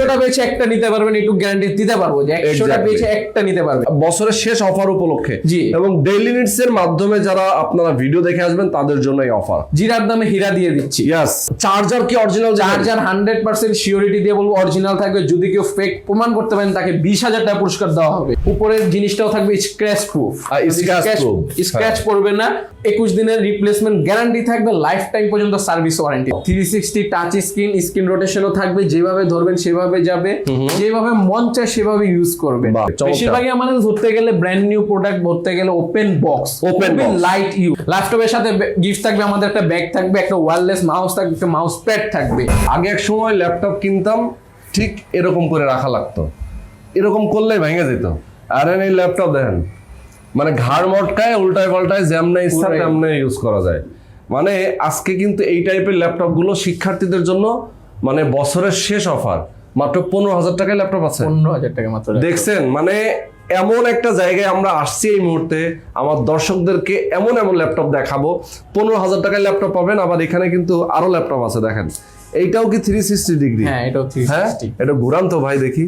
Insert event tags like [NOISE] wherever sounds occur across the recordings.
একশোটা পেয়েছে একটা নিতে পারবেন একটু গ্যারান্টি দিতে পারব যে একশোটা. পেয়েছে একটা নিতে পারবে বছরের শেষ অফার উপলক্ষে জি। এবং ডেইলি নিডস এর মাধ্যমে যারা আপনারা ভিডিও দেখে আসবেন তাদের জন্য এই অফার জিরার দামে হীরা দিয়ে দিচ্ছি। ইয়াস চার্জার কি original charger hundred percent surety দিয়ে বলব অরিজিনাল থাকবে। যদি কেউ ফেক প্রমাণ করতে পারেন তাকে বিশ হাজার টাকা পুরস্কার দেওয়া হবে। উপরের জিনিসটাও থাকবে স্ক্র্যাচ প্রুফ স্ক্র্যাচ পড়বে না একুশ দিনের রিপ্লেসমেন্ট গ্যারান্টি থাকবে লাইফ টাইম পর্যন্ত service warranty three sixty touch screen screen রোটেশনও থাকবে যেভাবে ধরবেন সেভাবে যাবে যেভাবে মন চায় সেভাবে ইউজ চমৎকার। বেশিরভাগই আমাদের ধরতে গেলে ব্র্যান্ড নিউ প্রোডাক্ট ধরতে গেলে ওপেন বক্স box। লাইট ইউ ল্যাপটপের সাথে গিফট থাকবে আমাদের একটা ব্যাগ থাকবে একটা ওয়্যারলেস মাউস থাকবে একটা মাউস প্যাড থাকবে। আগে এক সময় ল্যাপটপ কিনতাম ঠিক এরকম করে রাখা লাগতো। এরকম করলেই ভেঙে যেত। আর এই ল্যাপটপ দেখেন। মানে ঘাড় মটকায় উল্টায় পাল্টায় যেমনে ইচ্ছা। তেমনে ইউজ করা যায়। মানে আজকে কিন্তু এই টাইপের ল্যাপটপগুলো শিক্ষার্থীদের জন্য মানে বছরের শেষ অফার মাত্র পনেরো হাজার টাকায় ল্যাপটপ আছে। পনেরো হাজার টাকা মাত্র দেখছেন মানে এমন একটা জায়গায় আমরা আসছি এই মুহূর্তে আমার দর্শকদেরকে এমন এমন ল্যাপটপ দেখাবো। পনেরো হাজার টাকায় ল্যাপটপ পাবেন আবার এখানে কিন্তু আরও ল্যাপটপ আছে দেখেন। এইটাও কি থ্রি সিক্সটি ডিগ্রি হ্যাঁ এটাও থ্রি হ্যাঁ এটা ঘুরান তো ভাই দেখি।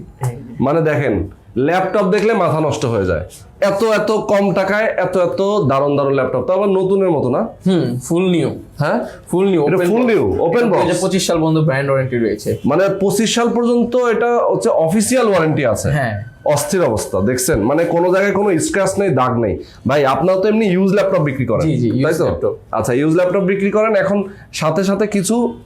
মানে দেখেন ল্যাপটপ দেখলে মাথা নষ্ট হয়ে যায়। এত এত কম টাকায় এত এত দারুণ দারুণ ল্যাপটপ। তো আবার নতুনের মতো না? হুম ফুল নিউ হ্যাঁ? ফুল নিউ এটা full new, open box? পঁচিশ সাল পর্যন্ত ব্র্যান্ড ওয়ারেন্টি রয়েছে। মানে পঁচিশ সাল পর্যন্ত এটা হচ্ছে অফিসিয়াল ওয়ারেন্টি আছে। হ্যাঁ। অস্থির অবস্থা দেখছেন? মানে কোনো জায়গায় কোনো স্ক্র্যাচ নেই দাগ নেই। ভাই আপনারা তো এমনি ইউজ ল্যাপটপ বিক্রি করেন। তাই তো? আচ্ছা ইউজ ল্যাপটপ বিক্রি করেন এখন সাথে সাথে কিছু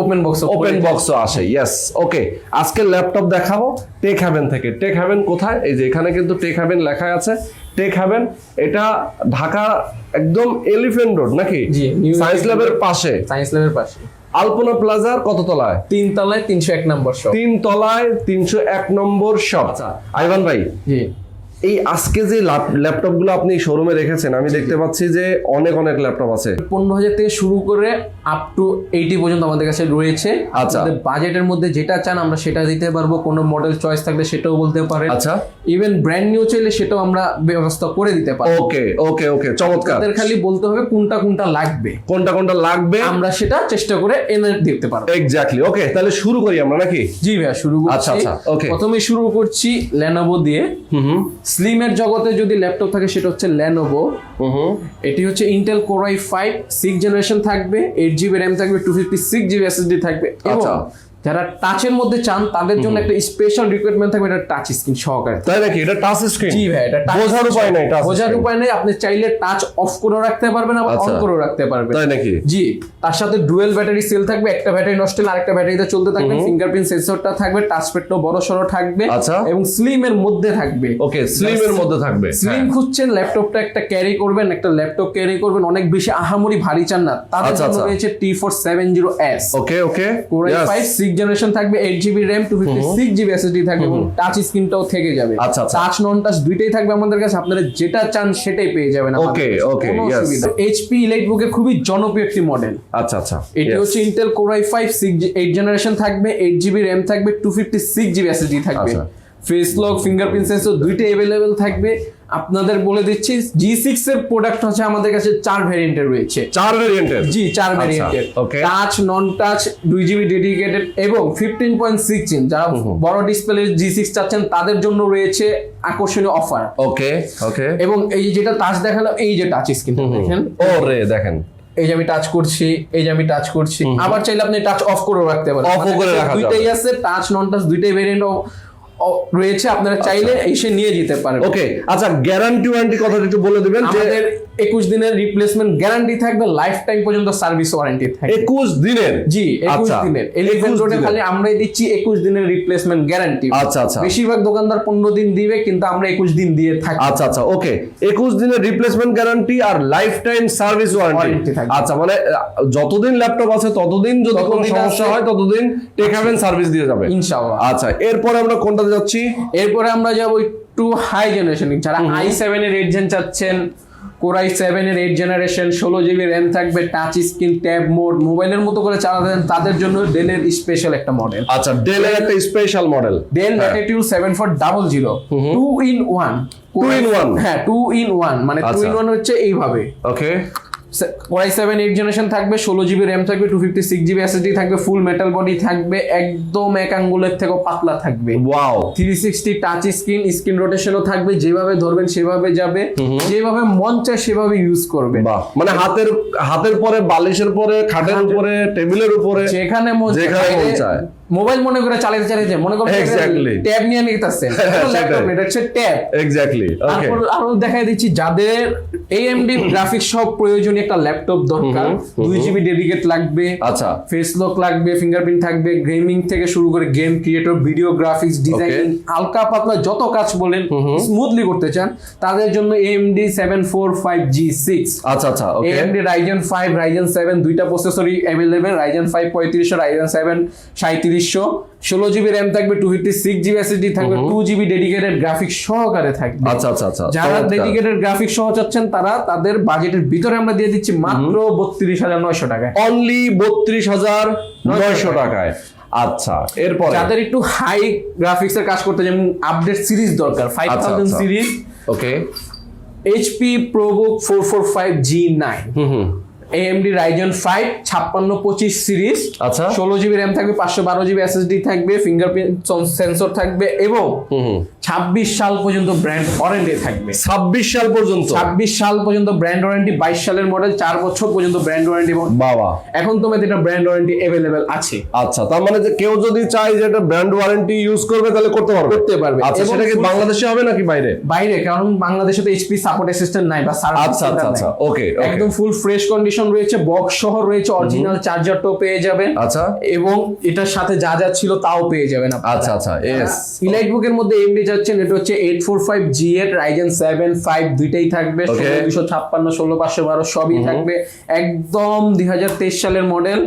ওপেন বক্স ওপেন বক্সও আসে ইয়েস ওকে আজকে ল্যাপটপ দেখাবো টেক হ্যাভেন থেকে। টেক হ্যাভেন কোথায়? এই যে এখানে কিন্তু টেক হ্যাভেন লেখা আছে। টেক হ্যাভেন এটা ঢাকা একদম এলিফেন্ট রোড নাকি? সায়েন্স ল্যাবের পাশে। সায়েন্স ল্যাবের পাশে। আলপনা প্লাজার কত তলায়? তিন তলায় তিনশো এক নম্বর শপ তিন তলায় তিনশো এক নম্বর শপ আইভান ভাই জি। এই আজকে যে ল্যাপটপগুলো আপনি শোরুমে রেখেছেন আমি দেখতে পাচ্ছি যে অনেক অনেক ল্যাপটপ আছে। পনেরো হাজার থেকে শুরু করে আপ টু এইটি পর্যন্ত আমাদের কাছে রয়েছে। আচ্ছা। বাজেটের মধ্যে যেটা চান আমরা সেটা দিতে পারব কোনো মডেল চয়েস থাকলে সেটাও বলতে পারেন। আচ্ছা। ইভেন ব্র্যান্ড নিউ চাইলে সেটাও আমরা ব্যবস্থা করে দিতে পারব। ওকে ওকে ওকে চমৎকার। তাদের খালি বলতে হবে কোনটা কোনটা লাগবে। কোনটা কোনটা লাগবে? আমরা সেটা চেষ্টা করে এনে দিতে পারব। এক্স্যাক্টলি ওকে তাহলে শুরু করি আমরা নাকি? জি ভাইয়া শুরু আচ্ছা, করছি। আচ্ছা, okay. প্রথমে শুরু করছি লেনোভো দিয়ে। হুম হুম। স্লিমের জগতে যদি ল্যাপটপ থাকে সেটা হচ্ছে ল্যানোভো এটি হচ্ছে Intel core I five six generation থাকবে এইট জিবি র্যাম থাকবে two fifty six GB SSD থাকবে। এবং আচ্ছা। যারা টাচের মধ্যে চান তাদের জন্য একটা স্পেশাল রিকোয়ারমেন্ট থাকবে এটা টাচ স্ক্রিন সহকারে। তাই নাকি? এটা টাচ স্ক্রিন জি ভাই এটা টাচ বোঝার উপায় নাই টাচ বোঝার উপায় নাই আপনি চাইলে টাচ অফ করে রাখতে পারবেন আবার আচ্ছা। অন করে রাখতে পারবেন। তাই নাকি? জি তার সাথে ডুয়েল ব্যাটারি সেল থাকবে একটা ব্যাটারি নষ্ট হলে আরেকটা ব্যাটারিতে চলতে থাকবে ফিঙ্গারপ্রিন্ট সেন্সরটা থাকবে টাচ প্যাডটাও বড় সরো থাকবে আচ্ছা। এবং স্লিম এর মধ্যে থাকবে। ওকে স্লিম এর মধ্যে থাকবে স্লিম হ্যাঁ। খুঁজছেন ল্যাপটপটা একটা ক্যারি করবেন একটা ল্যাপটপ ক্যারি করবেন অনেক বেশি আহামরি ভারী চান না। তার আচ্ছা, জন্য রয়েছে T470S okay okay core I 5 fifth generation থাকবে eight GB RAM two fifty six GB SSD থাকবে এবং টাচ স্ক্রিনটাও থেকে যাবে। টাচ নন টাচ দুইটাই থাকবে আমাদের কাছে আপনারা যেটা চান সেটাই পেয়ে যাবেন ওকে ওকে এইচপি ইলাইট বুকের খুবই জনপ্রিয় একটি মডেল আচ্ছা আচ্ছা এটি হচ্ছে Intel core I five six eight generation থাকবে এইট জিবি র্যাম থাকবে two fifty six GB SSD থাকবে। ফেস লক ফিঙ্গারপ্রিন্ট সেন্সর দুইটাই অ্যাভেলেবেল থাকবে। আপনাদের বলে দিচ্ছি জি সিক্স এর প্রোডাক্ট হচ্ছে আমাদের কাছে চার ভ্যারিয়েন্টের রয়েছে। চার ভেরিয়েন্টের জি চার okay. টাচ নন টাচ দুই জিবি ডেডিকেটেড এবং ফিফটিন পয়েন্ট সিক্স ইঞ্চ যারা বড় ডিসপ্লে জি সিক্স চাচ্ছেন তাদের জন্য রয়েছে আকর্ষণীয় অফার ওকে ওকে এবং এই যেটা টাচ দেখালাম এই যে টাচ স্ক্রিন দেখেন। ও রে দেখেন। এই যে আমি টাচ করছি এই যে আমি টাচ করছি। আবার চাইলে আপনি টাচ অফ করে রাখতে পারেন। Off ও করে রাখা। দুইটাই আছে টাচ নন টাচ দুইটাই ভেরিয়েন্ট রয়েছে আপনারা চাইলে এসে নিয়ে যেতে পারেন। ওকে আচ্ছা গ্যারান্টি ওয়ারেন্টি কথাটা একটু বলে দিবেন যে আমাদের একুশ দিনের রিপ্লেসমেন্ট গ্যারান্টি থাকবে লাইফ টাইম পর্যন্ত সার্ভিস ওয়ারেন্টি থাকবে। একুশ দিনের? জি একুশ আচ্ছা, দিনের। এলিফেন্ট রোডে খালি আমরাই দিচ্ছি একুশ দিনের রিপ্লেসমেন্ট গ্যারান্টি আচ্ছা, আচ্ছা। বেশিরভাগ দোকানদার পনেরো দিন দিবে কিন্তু আমরা একুশ দিন দিয়ে থাকি। আচ্ছা আচ্ছা ওকে। একুশ দিনের রিপ্লেসমেন্ট গ্যারান্টি আর লাইফ টাইম সার্ভিস ওয়ারেন্টি থাকবে। আচ্ছা মানে যতদিন ল্যাপটপ আছে ততদিন যদি কোনো সমস্যা হয় ততদিন টেক হ্যাভেন সার্ভিস দিয়ে যাবে। ইনশাআল্লাহ। আচ্ছা এরপরে আমরা কোনটাতে যাচ্ছি? এরপরে আমরা যাব একটু হাই জেনারেশন যারা আই সেভেন এর এইট জেন চাচ্ছেন কোরাই সেভেন এর এইট জেনারেশন ষোলো জিবি র্যাম থাকবে টাচ স্ক্রিন ট্যাব মোড মোবাইলের মতো করে চালাতে তাদের জন্য ডেলের স্পেশাল একটা মডেল আচ্ছা ডেলের একটা special model Dell Latitude seven four double zero two in one Two in one? হ্যাঁ টু ইন ওয়ান মানে টু। ইন ওয়ান হচ্ছে এইভাবে। Okay core I seven eight generation থাকবে ষোলো জিবি র্যাম থাকবে two fifty six GB SSD থাকবে full metal body থাকবে একদম এক আঙ্গুলের থেকেও পাতলা থাকবে। Wow three sixty touch screen screen রোটেশনও থাকবে যেভাবে ধরবেন সেভাবে যাবে যেভাবে মন চায় সেভাবে ইউজ করবে মানে হাতের হাতের পরে বালিশের পরে খাটের উপরে টেবিলের উপরে যেখানে যেখানে মন চায়। মোবাইল মনে করে চালাতে চালাতে মনে করে ট্যাব নিয়ে নিতেছে। [LAUGHS] ল্যাপটপ এটা হচ্ছে ট্যাব। এক্স্যাক্টলি তারপর আরও দেখাই দিচ্ছি যাদের এএমডি গ্রাফিক্স [COUGHS] সব প্রয়োজনীয় একটা ল্যাপটপ দরকার 2 জিবি ডেডিকেট লাগবে আচ্ছা। ফেস লক লাগবে ফিঙ্গারপ্রিন্ট থাকবে গেমিং থেকে শুরু করে game creator video graphics designing হালকা পাতলা যত কাজ বলেন স্মুথলি করতে চান তাদের জন্য এএমডি 745G6 আচ্ছা আচ্ছা ওকে এএমডি Ryzen 5 Ryzen 7 দুইটা প্রসেসরই अवेलेबल Ryzen 5 35 আর Ryzen 7 37 বত্রিশশো ষোলো জিবি র্যাম থাকবে two fifty six GB SSD থাকবে টু জিবি ডেডিকেটেড গ্রাফিক্স সহকারে থাকবে। আচ্ছা আচ্ছা আচ্ছা। যারা ডেডিকেটেড গ্রাফিক্স সহ চাচ্ছেন তারা তাদের বাজেটের ভিতরে আমরা দিয়ে দিচ্ছি মাত্র বত্রিশ হাজার নয়শো টাকায়। অনলি বত্রিশ হাজার নয়শো টাকায়। আচ্ছা এরপর? যাদের একটু হাই গ্রাফিক্স এর কাজ করতে যেমন আপডেট সিরিজ দরকার five thousand series okay HP ProBook four four five G nine AMD Ryzen five ছাপ্পান্ন পঁচিশ সিরিজ আচ্ছা। ষোলো জিবি র্যাম থাকবে পাঁচশো বারো জিবি এসএসডি থাকবে ফিঙ্গারপ্রিন্ট সেন্সর থাকবে এবং ছাব্বিশ সাল পর্যন্ত ব্র্যান্ড ওয়ারেন্টি থাকবে। ছাব্বিশ সাল পর্যন্ত? ছাব্বিশ সাল পর্যন্ত ব্র্যান্ড ওয়ারেন্টি বাইশ সালের মডেল চার বছর পর্যন্ত ব্র্যান্ড ওয়ারেন্টি বাবা। এখন তোমাদের এটা ব্র্যান্ড ওয়ারেন্টি অ্যাভেলেবেল আছে। আচ্ছা তার মানে যে কেউ যদি চায় যে এটা ব্র্যান্ড ওয়ারেন্টি ইউজ করবে তাহলে করতে পারবে? করতে পারবে। আচ্ছা সেটা কি বাংলাদেশে হবে নাকি বাইরে? বাইরে কারণ বাংলাদেশে তো এইচপি সাপোর্ট অ্যাসিস্ট্যান্ট নাই বা সার্ভিস আচ্ছা আচ্ছা আচ্ছা ওকে একদম ফুল ফ্রেশ কন্ডিশন রয়েছে বক্স সহ রয়েছে অরিজিনাল চার্জারটাও পেয়ে যাবেন। আচ্ছা। এবং এটার সাথে যা যা ছিল তাও পেয়ে যাবেন। আচ্ছা আচ্ছা এস ইলাইট বুকের মধ্যে এমডি যাচ্ছেন এটা হচ্ছে eight four five G eight Ryzen seven five দুইটাই থাকবে দুশো ছাপ্পান্ন ষোলো পাঁচশো বারো সবই থাকবে। একদম দুই হাজার তেইশ সালের মডেল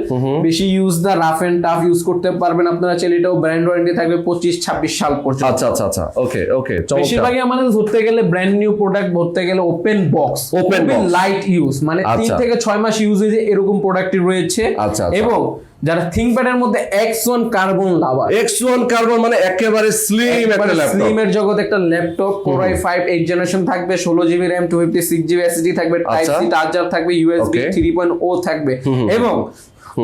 বেশি use the rough and tough use করতে পারবেন আপনারা চাইলে এটাও ব্র্যান্ড ওয়ারেন্টি থাকবে পঁচিশ ছাব্বিশ সাল পর্যন্ত। আচ্ছা আচ্ছা আচ্ছা ওকে ওকে বেশিরভাগই আমাদের ধরতে গেলে ব্র্যান্ড নিউ প্রোডাক্ট ধরতে গেলে open box open light use মানে তিন আচ্ছা। থেকে ছয় মাস ইউজ হয়েছে এরকম প্রোডাক্টই রয়েছে। আচ্ছা, আচ্ছা। এবং যারা থিঙ্কপ্যাডের মধ্যে X one carbon lover X one carbon মানে একেবারে স্লিম একটা ল্যাপটপ স্লিমের জগতে একটা laptop core i five eight generation থাকবে ষোলো GB RAM two fifty six GB SSD থাকবে টাইপ। সি চার্জার থাকবে পয়েন্ট ও থাকবে। এবং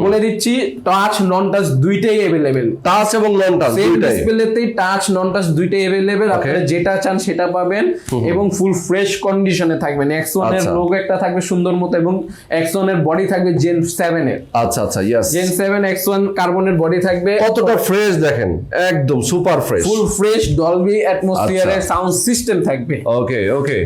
বলে দিচ্ছি টাচ নন টাচ দুইটাই অ্যাভেলেবেল টাচ এবং নন টাচ দুইটাই। ডিসপ্লেতেই টাচ নন টাচ দুইটাই অ্যাভেলেবেল আপনারা যেটা চান সেটা পাবেন এবং ফুল ফ্রেশ কন্ডিশনে থাকবেন। এক্স ওয়ানের আচ্ছা। লোগো একটা থাকবে সুন্দর মতো এবং এক্স ওয়ানের বডি থাকবে জেন সেভেন এর। আচ্ছা আচ্ছা yes gen seven X one কার্বনের বডি থাকবে। কতটা ফ্রেশ দেখেন? একদম super fresh full fresh Dolby অ্যাটমসফিয়ারের আচ্ছা। সাউন্ড সিস্টেম থাকবে। ওকে ওকে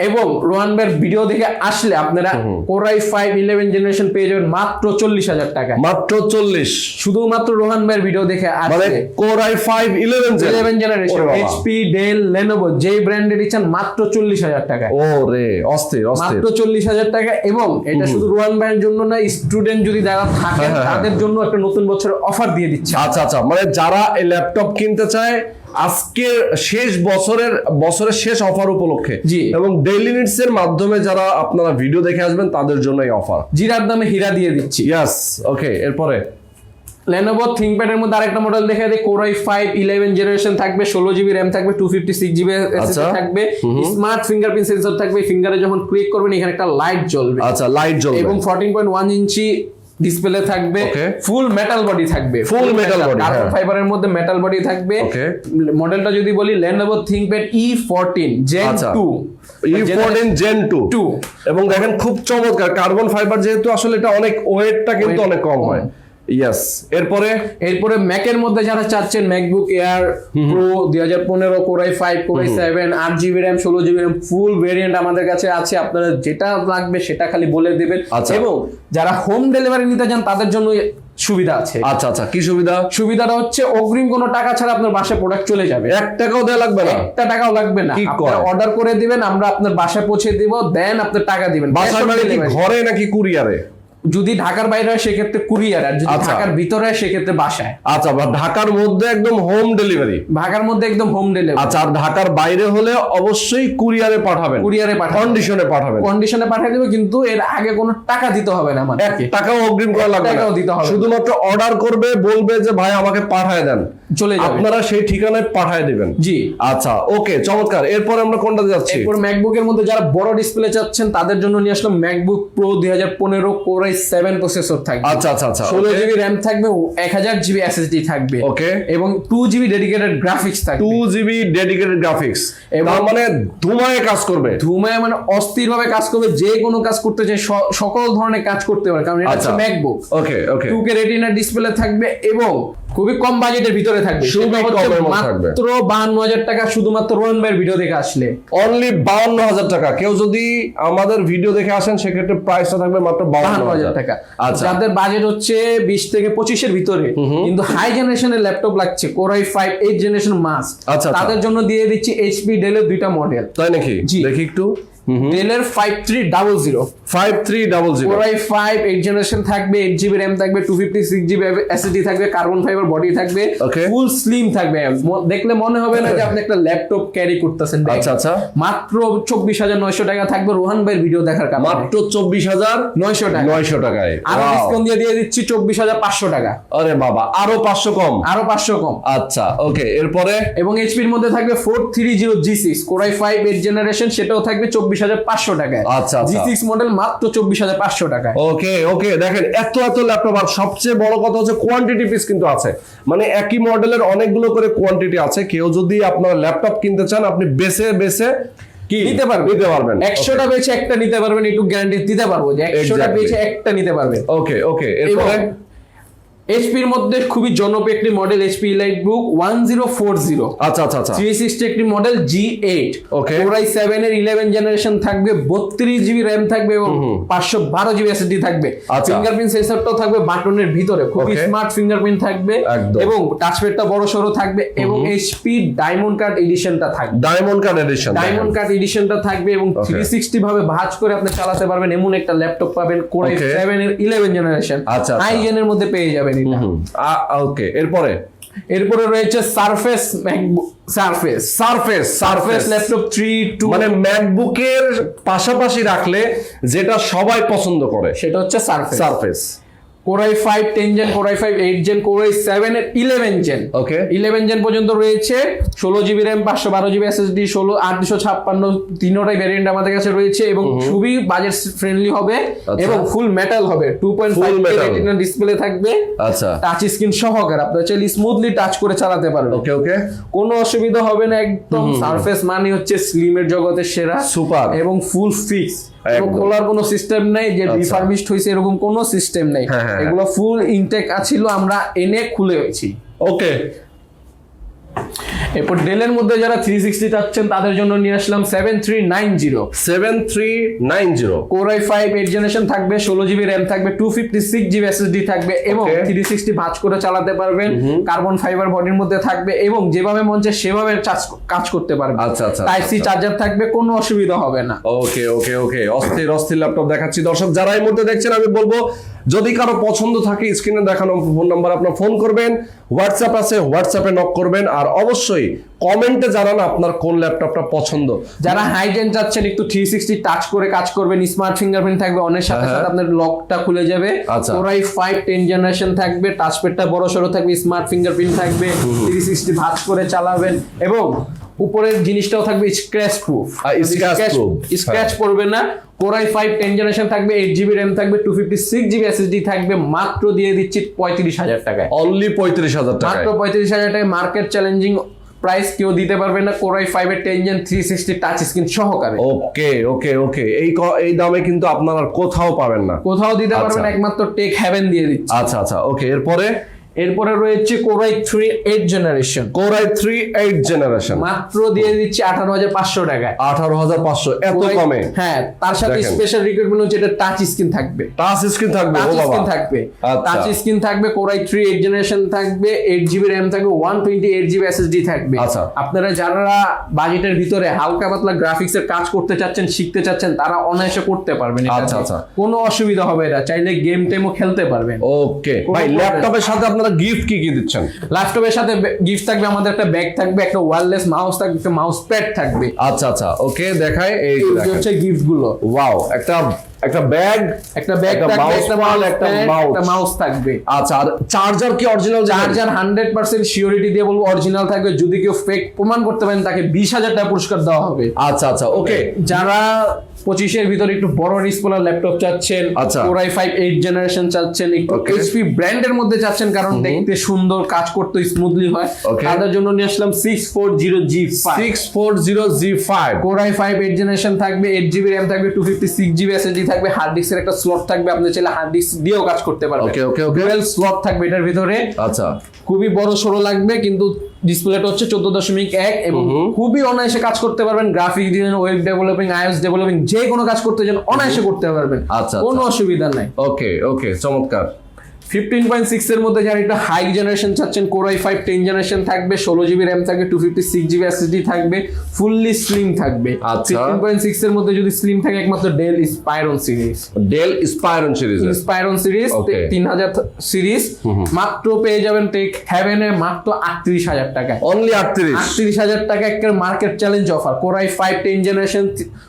এবং রোহান ভাইয়ের ভিডিও দেখে আসলে আপনারা কোরাই ফাইভ ইলেভেন জেনারেশন পেয়ে যাবেন মাত্র চল্লিশ হাজার টাকা মাত্র চল্লিশ। শুধুমাত্র রোহান ভাইয়ের ভিডিও দেখে আসলে। Core i five eleven eleven generation HP Dell Lenovo যেই ব্র্যান্ডের ইচ্ছেন মাত্র চল্লিশ হাজার টাকা ও রে অস্থির। মাত্র চল্লিশ হাজার টাকা এবং এটা শুধু রোহান ভাইয়ের জন্য না স্টুডেন্ট যদি যারা থাকেন হ্যাঁ, হ্যাঁ, তাদের জন্য একটা নতুন বছরের অফার দিয়ে দিচ্ছে। আচ্ছা আচ্ছা। মানে যারা এই ল্যাপটপ কিনতে চায় আজকের শেষ বছরের বছরের শেষ অফার উপলক্ষে। জি। এবং ডেইলি নিডস এর মাধ্যমে যারা আপনারা ভিডিও দেখে আসবেন তাদের জন্য এই অফার জিরার দামে হীরা দিয়ে দিচ্ছি। ইয়াস ওকে এরপরে। লেনোভো থিঙ্কপ্যাড এর মধ্যে আরেকটা মডেল দেখা যায় কোরাই ফাইভ ইলেভেন জেনারেশন থাকবে ষোলো জিবি র্যাম থাকবে টু ফিফটি সিক্স জিবি। থাকবে স্মার্ট ফিঙ্গারপ্রিন্ট সেন্সর থাকবে ফিঙ্গারে যখন ক্লিক করবেন এখানে একটা লাইট জ্বলবে। আচ্ছা লাইট জ্বলবে। এবং fourteen point one inch display থাকবে ফুল মেটাল বডি থাকবে। Full metal body carbon. ফাইবারের মধ্যে মেটাল বডি থাকবে। মডেলটা যদি বলি Lenovo ThinkPad E fourteen gen আচ্ছা। Two E fourteen gen two two এবং দেখেন খুব চমৎকার কার্বন ফাইবার যেহেতু আসলে এটা অনেক ওয়েটটা কিন্তু অনেক কম। হয়। ইয়াস এরপরে এরপরে ম্যাকের মধ্যে যারা চাচ্ছেন ম্যাকবুক এয়ার প্রো দুই হাজার পনেরো core i five core i seven আট জিবি র্যাম ষোলো জিবি র্যাম ফুল ভেরিয়েন্ট আমাদের কাছে আছে। আপনারা যেটা লাগবে সেটা খালি বলে দেবেন। আচ্ছা। এবং যারা হোম ডেলিভারি নিতে চান তাদের জন্য সুবিধা আছে। আচ্ছা আচ্ছা। কি সুবিধা? সুবিধাটা হচ্ছে অগ্রিম কোনো টাকা ছাড়া আপনার বাসায় প্রোডাক্ট চলে যাবে। এক টাকাও দেওয়া লাগবে না? একটা টাকাও লাগবে না। অর্ডার করে দিবেন আমরা আপনার বাসায় পৌঁছে দিব দেন আপনার টাকা দিবেন। বাসার মানে ঘরে নাকি কুরিয়ারে যদি ঢাকার বাইরে হয় সেক্ষেত্রে কুরিয়ার আর যদি আচ্ছা। ঢাকার ভিতরে হয় সেক্ষেত্রে বাসায়। আচ্ছা বা ঢাকার মধ্যে একদম হোম ডেলিভারি ঢাকার মধ্যে একদম হোম ডেলিভারি আচ্ছা আর ঢাকার বাইরে হলে অবশ্যই কুরিয়ারে পাঠাবেন। কুরিয়ারে পাঠাবে কন্ডিশনে পাঠাবেন। কন্ডিশনে পাঠিয়ে দেবে কিন্তু এর আগে কোনো টাকা দিতে হবে না এক টাকাও অগ্রিম করা লাগবে টাকাও দিতে হবে। শুধুমাত্র অর্ডার করবে বলবে যে ভাই আমাকে পাঠায় দেন। চলে যাবে। আপনারা সেই ঠিকানায় পাঠায় দিবেন। জি। আচ্ছা ওকে চমৎকার। এরপর আমরা কোনটাতে যাচ্ছি? এরপর ম্যাকবুকের মধ্যে যারা বড় ডিসপ্লে চাচ্ছেন তাদের জন্য নিয়ে আসলাম ম্যাকবুক প্রো দুই হাজার পনেরো কোরাই সেভেন প্রসেসর থাকবে। আচ্ছা আচ্ছা আচ্ছা ষোলো জিবি র্যাম থাকবে এক হাজার জিবি এসএসডি থাকবে। ওকে। এবং টু জিবি ডেডিকেটেড গ্রাফিক্স থাকবে। টু জিবি ডেডিকেটেড গ্রাফিক্স এবং- তার মানে ধুমায় কাজ করবে। ধুমায় মানে অস্থিরভাবে কাজ করবে যে কোনো কাজ করতে চাই সকল ধরনের কাজ করতে পারে কারণ এটা হচ্ছে আচ্ছা। MacBook okay okay. Two K retina display থাকবে এবং খুবই কম বাজেটের ভিতরে থাকবে। মাত্র বাহান্ন হাজার টাকা শুধুমাত্র রোহন ভাইয়ের ভিডিও দেখে আসলে। অনলি বাউন্ন হাজার টাকা। কেউ যদি আমাদের ভিডিও দেখে আসেন সেক্ষেত্রে প্রাইসটা থাকবে মাত্র বাহান্ন হাজার টাকা। আচ্ছা। যাদের বাজেট হচ্ছে বিশ থেকে পঁচিশের ভিতরে কিন্তু হাই জেনারেশনের ল্যাপটপ লাগছে core i five eight generation মাস আচ্ছা। তাদের জন্য দিয়ে দিচ্ছি এইচপি ডেলের দুইটা মডেল তাই নাকি? জি। দেখি একটু। ডেলের five three double zero five three double zero core i five eight generation থাকবে এইট জিবি র্যাম থাকবে two fifty six GB SSD থাকবে কার্বন ফাইবার বডি থাকবে ফুল স্লিম থাকবে দেখলে মনে হবে না যে আপনি একটা ল্যাপটপ ক্যারি করতেছেন আচ্ছা আচ্ছা। মাত্র চব্বিশ হাজার নয়শো টাকা থাকবে রোহান ভাইয়ের ভিডিও দেখার কারণে। মাত্র চব্বিশ হাজার নয়শো টাকা। নয়শো টাকায়। আরও ডিসকাউন্ট দিয়ে দিয়ে দিচ্ছি চব্বিশ হাজার পাঁচশো টাকা। আরে বাবা আরও পাঁচশো কম। আরও পাঁচশো কম। আচ্ছা ওকে এরপরে? এবং এইচপির মধ্যে থাকবে four three zero G six core i five eight generation সেটাও থাকবে চব্বিশ হাজার পাঁচশো টাকায়। আচ্ছা, জি। সিক্স মডেল মাত্র চব্বিশ হাজার পাঁচশো টাকায়। ওকে ওকে দেখেন এত এত ল্যাপটপ আর সবচেয়ে বড় কথা হচ্ছে কোয়ান্টিটি পিস কিন্তু আছে। মানে একই মডেলের অনেকগুলো করে কোয়ান্টিটি আছে। কেউ যদি আপনার ল্যাপটপ কিনতে চান আপনি বেছে বেছে কি? নিতে পারবেন। নিতে পারবেন। একশোটা বেছে একটা নিতে পারবেন একটু গ্যারান্টি দিতে পারব যে একশোটা. বেছে একটা নিতে পারবেন। ওকে ওকে এরপরে? এইচপির মধ্যে খুবই জনপ্রিয় একটি model HP light book one zero four zero আচ্ছা আচ্ছা আচ্ছা। থ্রি সিক্সটি একটি model G eight Okay. Core i seven এর ইলেভেন জেনারেশন থাকবে বত্রিশ জিবি র্যাম থাকবে এবং পাঁচশো বারো জিবি এসএসডি থাকবে। আচ্ছা। ফিঙ্গারপ্রিন্ট সেন্সরটাও থাকবে বাটনের ভিতরে খুবই স্মার্ট ফিঙ্গারপ্রিন্ট থাকবে। এবং টাচপ্যাডটা বড় সড়ো থাকবে এবং এইচপি ডায়মন্ড কার্ড এডিশনটা থাকবে। Diamond card edition diamond card এডিশনটা থাকবে এবং থ্রি সিক্সটি ভাবে ভাঁজ করে আপনি চালাতে পারবেন এমন একটা ল্যাপটপ পাবেন কোরাই সেভেন এর ইলেভেন জেনারেশন আচ্ছা, আচ্ছা। জেনের মধ্যে পেয়ে যাবেন। এটা ওকে এরপরে এরপরে রয়েছে Surface Surface Surface Surface laptop three two মানে ম্যাকবুকের পাশাপাশি রাখলে যেটা সবাই পছন্দ করে সেটা হচ্ছে Surface Surface core i five ten gen core i five eight gen core i seven এর eleven gen okay eleven gen পর্যন্ত রয়েছে ষোলো জিবি র্যাম পাঁচশো বারো জিবি এসএসডি ষোলো আট দুশো ছাপ্পান্ন তিনোটাই ভ্যারিয়েন্ট আমাদের কাছে রয়েছে এবং খুবই বাজেট ফ্রেন্ডলি হবে আচ্ছা। এবং ফুল মেটাল হবে। টু পয়েন্ট ফাইভ ডিসপ্লে থাকবে। আচ্ছা। টাচ স্ক্রিন সহকারে আপনার চাইলে স্মুথলি টাচ করে চালাতে পারবেন। ওকে ওকে কোনো অসুবিধা হবে না একদম সারফেস মানে হচ্ছে স্লিমের জগতের সেরা সুপার এবং ফুল ফিক্স। খোলার কোনো সিস্টেম নেই যে আচ্ছা। রিফার্মিশড হয়েছে এরকম কোনো সিস্টেম নেই। হ্যাঁ, হ্যাঁ, এগুলো ফুল ইনটেক আছিল আমরা এনে খুলে হয়েছি ওকে এরপর ডেলের মধ্যে যারা থ্রি সিক্সটি চাচ্ছেন তাদের জন্য নিয়ে আসলাম seven three nine zero seven three nine zero core i five eight generation থাকবে ষোলো জিবি র্যাম থাকবে two fifty six GB SSD থাকবে এবং থ্রি সিক্সটি ভাঁজ করে চালাতে পারবেন। কার্বন ফাইবার বডির মধ্যে থাকবে এবং যেভাবে মন চায় সেভাবে চার্জ- কাজ করতে পারবে আচ্ছা, আচ্ছা, টাইপ সি। চার্জার থাকবে কোনো অসুবিধা হবে না। ওকে ওকে ওকে অস্থির অস্থির ল্যাপটপ দেখাচ্ছি। দর্শক যারা এই মধ্যে দেখছেন আমি বলব যদি কারও পছন্দ থাকে স্ক্রিনে দেখানো ফোন নাম্বার আপনার ফোন করবেন হোয়াটসঅ্যাপ আছে হোয়াটসঅ্যাপে নক করবেন আর অবশ্যই কমেন্টে জানান আপনার কোন ল্যাপটপটা পছন্দ। যারা হাইজেন চাচ্ছেন একটু থ্রি সিক্সটি টাচ করে কাজ করবেন স্মার্ট ফিঙ্গারপ্রিন্ট থাকবে অনেক সাথে হ্যাঁ, সাথে আপনার লকটা খুলে যাবে। আচ্ছা। ওরাই ফাইভ টেন জেনারেশন থাকবে টাচপ্যাডটা বড় সড়ো থাকবে স্মার্ট ফিঙ্গারপ্রিন্ট থাকবে থ্রি সিক্সটি ভাঁজ করে চালাবেন এবং উপরের জিনিসটাও থাকবে স্ক্র্যাচ প্রুফ স্ক্র্যাচ পড়বে না। Core i five ten generation থাকবে এইট জিবি র্যাম থাকবে two fifty six GB SSD থাকবে মাত্র দিয়ে দিচ্ছি পঁয়ত্রিশ হাজার টাকায়। অনলি পঁয়ত্রিশ হাজার টাকা মাত্র পঁয়ত্রিশ হাজার টাকায়। মার্কেট চ্যালেঞ্জিং প্রাইস কেউ দিতে পারবে না কোরাই ফাইভ এর ten gen three sixty touch screen সহকারে। ওকে ওকে ওকে এই এই দামে কিন্তু আপনারা কোথাও পাবেন না। কোথাও দিতে আচ্ছা। পারবেন একমাত্র টেক হ্যাভেন দিয়ে দিচ্ছে। আচ্ছা আচ্ছা ওকে এরপরে? এরপরে রয়েছে core i three eight generation core i three eight generation মাত্র দিয়ে দিচ্ছি আঠারো হাজার পাঁচশো টাকায়। আঠারো হাজার পাঁচশো এত কমে। হ্যাঁ তার সাথে স্পেশাল রিক্রুটমেন্ট হচ্ছে এটা টাচ স্ক্রিন থাকবে। টাচ স্ক্রিন থাকবে টাচ স্ক্রিন থাকবে। আচ্ছা। টাচ স্ক্রিন থাকবে core i three eight generation থাকবে এইট জিবি র্যাম থাকবে one twenty eight GB SSD থাকবে। আচ্ছা। আপনারা যারা বাজেটের ভিতরে হালকা পাতলা গ্রাফিক্স এর কাজ করতে চাচ্ছেন শিখতে চাচ্ছেন তারা অনায়াসে করতে পারবেন আচ্ছা, আচ্ছা। কোনো অসুবিধা হবে না চাইলে গেম টেমও খেলতে পারবেন। ওকে ভাই ল্যাপটপের সাথে আপনারা গিফট কি কি দিচ্ছেন? ল্যাপটপের সাথে গিফট থাকবে আমাদের একটা ব্যাগ থাকবে একটা ওয়্যারলেস মাউস থাকবে একটা মাউস প্যাড থাকবে। আচ্ছা আচ্ছা ওকে দেখাই এই হচ্ছে গিফটগুলো। ওয়াও একটা একটা ব্যাগ একটা ব্যাগ একটা মাউস থাকবে। আচ্ছা আর চার্জার কি original charger hundred percent surety দিয়ে বলব অরিজিনাল থাকবে। যদি কেউ ফেক প্রমাণ করতে পারেন তাকে বিশ হাজার টাকা পুরস্কার দেওয়া হবে। আচ্ছা আচ্ছা ওকে যারা পঁচিশের ভিতরে একটু বড় ডিসপ্লার ল্যাপটপ চাচ্ছেন আচ্ছা। ফাইভ এইট জেনারেশন চাচ্ছেন একটু. এইচপি ব্র্যান্ডের মধ্যে চাচ্ছেন কারণ দেখতে সুন্দর কাজ করতে স্মুথলি হয়। তাদের জন্য নিয়ে আসলাম six four zero G six four zero G five core i five eight generation থাকবে এইট জিবি র্যাম থাকবে two fifty six GB SSD থাকবে হার্ড ডিস্কের একটা স্লট থাকবে আপনি চাইলে হার্ড ডিস্ক দিয়েও কাজ করতে পারবেন। ওকে ওকে ওকে ডুয়াল স্লট থাকবে এটার ভিতরে। আচ্ছা। খুবই বড় সরো লাগবে কিন্তু ডিসপ্লেটা হচ্ছে চোদ্দ দশমিক এক এবং খুবই অনায়াসে কাজ করতে পারবেন। Graphic design web developing IS developing যে কোনো কাজ করতে চান অনায়াসে করতে পারবেন। আচ্ছা, কোনো অসুবিধা নাই। ওকে ওকে চমৎকার। ফিফটিন পয়েন্ট সিক্স এর মধ্যে যারা একটা হাই জেনারেশন চাচ্ছেন core i five ten generation থাকবে ষোলো জিবি র্যাম থাকবে two fifty six GB SSD থাকবে ফুললি স্লিম থাকবে। ফিফটিন পয়েন্ট সিক্স এর মধ্যে যদি স্লিম থাকে একমাত্র Dell Spiron series Dell Spiron series Inspiron series তিন হাজার সিরিজ মাত্র পেয়ে যাবেন টেক হ্যাভেনে মাত্র আটত্রিশ হাজার টাকায়। অনলি আটত্রিশ? আটত্রিশ হাজার টাকা একটা market challenge offer core i five ten generation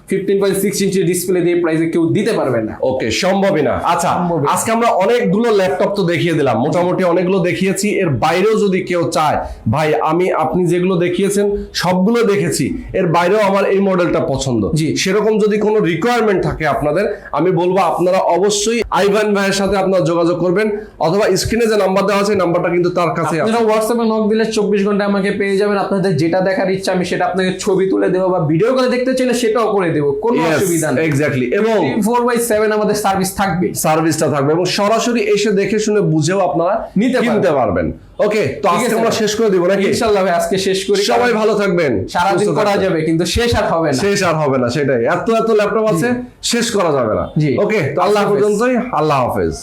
fifteen point six inch display দিয়ে প্রাইসে কেউ দিতে পারবে না। ওকে সম্ভবই না। আচ্ছা আজকে আমরা অনেকগুলো ল্যাপটপ তো দেখিয়ে দিলাম। মোটামুটি অনেকগুলো দেখিয়েছি। এর বাইরেও যদি কেউ চায় ভাই আমি আপনি যেগুলো দেখিয়েছেন সবগুলো দেখেছি। এর বাইরেও আমার এই মডেলটা পছন্দ। জি। সেরকম যদি কোনো রিকোয়ারমেন্ট থাকে আপনাদের আমি বলব আপনারা অবশ্যই আইভান ভাইয়ের সাথে আপনারা যোগাযোগ করবেন অথবা স্ক্রিনে যে নাম্বার দেওয়া আছে নাম্বারটা কিন্তু তার কাছে আছে। আপনারা হোয়াটসঅ্যাপে নক দিলে চব্বিশ ঘণ্টা আমাকে পেয়ে যাবেন। আপনাদের যেটা দেখার ইচ্ছা আমি সেটা আপনাকে ছবি তুলে দেবো বা ভিডিও করে দেখতে চাইলে সেটাও করে দেবো। কোনো অসুবিধা নেই। এক্স্যাক্টলি এবং ফোর বাই সেভেন আমাদের সার্ভিস থাকবে। সার্ভিসটা থাকবে এবং সরাসরি এসে দেখে শুনে বুঝেও আপনারা নিতে কিনতে পারবেন। ওকে তো আজকে আমরা শেষ করে দিব নাকি? ইনশাআল্লাহ আজকে শেষ করি। সবাই ভালো থাকবেন সারাদিন দিন করা যাবে কিন্তু শেষ আর হবে না। শেষ আর হবে না সেটাই। এত এত ল্যাপটপ আছে শেষ করা যাবে না। জি। ওকে তো আল্লাহ আল্লাহ পর্যন্তই আল্লাহ হাফেজ।